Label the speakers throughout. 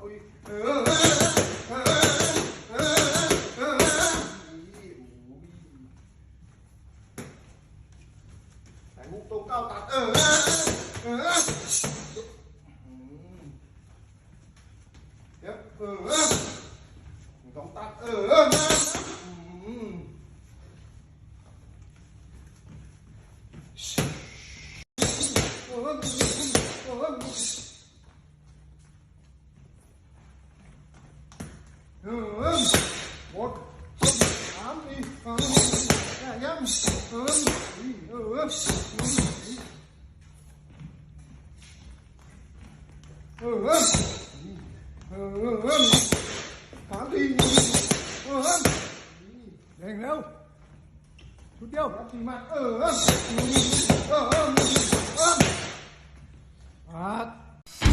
Speaker 1: ใส่มุกตรงเก้าตัดเออเออเดี๋ยวเออต้องตัดเอออืมเออห มดสามอีกเออยังเออเออเออเออเออเออสามทีเออ
Speaker 2: เร่งเร็วชุดเดียว
Speaker 1: สามทีมาเออเออเออเออ
Speaker 2: อาด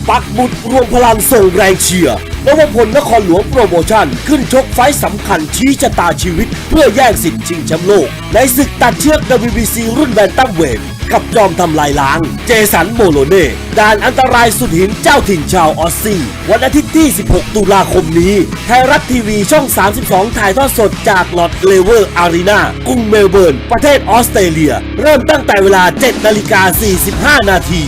Speaker 3: ปักหมุดรวมพลังส่งแรงเชียร์ นวพลนครหลวงโปรโมชั่น ขึ้นชกไฟต์สำคัญชี้ชะตาชีวิต เพื่อแย่งสิทธิ์ชิงแชมป์โลก ในศึกตัดเชือก WBC รุ่นแบนตัมเวทกับจอมทำลายล้าง เจสันโมโลเน่ด่านอันตรายสุดหินเจ้าถิ่นชาวออสซี่ วันอาทิตย์ที่ 16 ตุลาคมนี้ ไทยรัฐทีวีช่อง 32 ถ่ายทอดสดจากลอดเลเวอร์อารีนากรุงเมลเบิร์น ประเทศออสเตรเลีย เริ่มตั้งแต่เวลา 7 นาฬิกา 45 นาที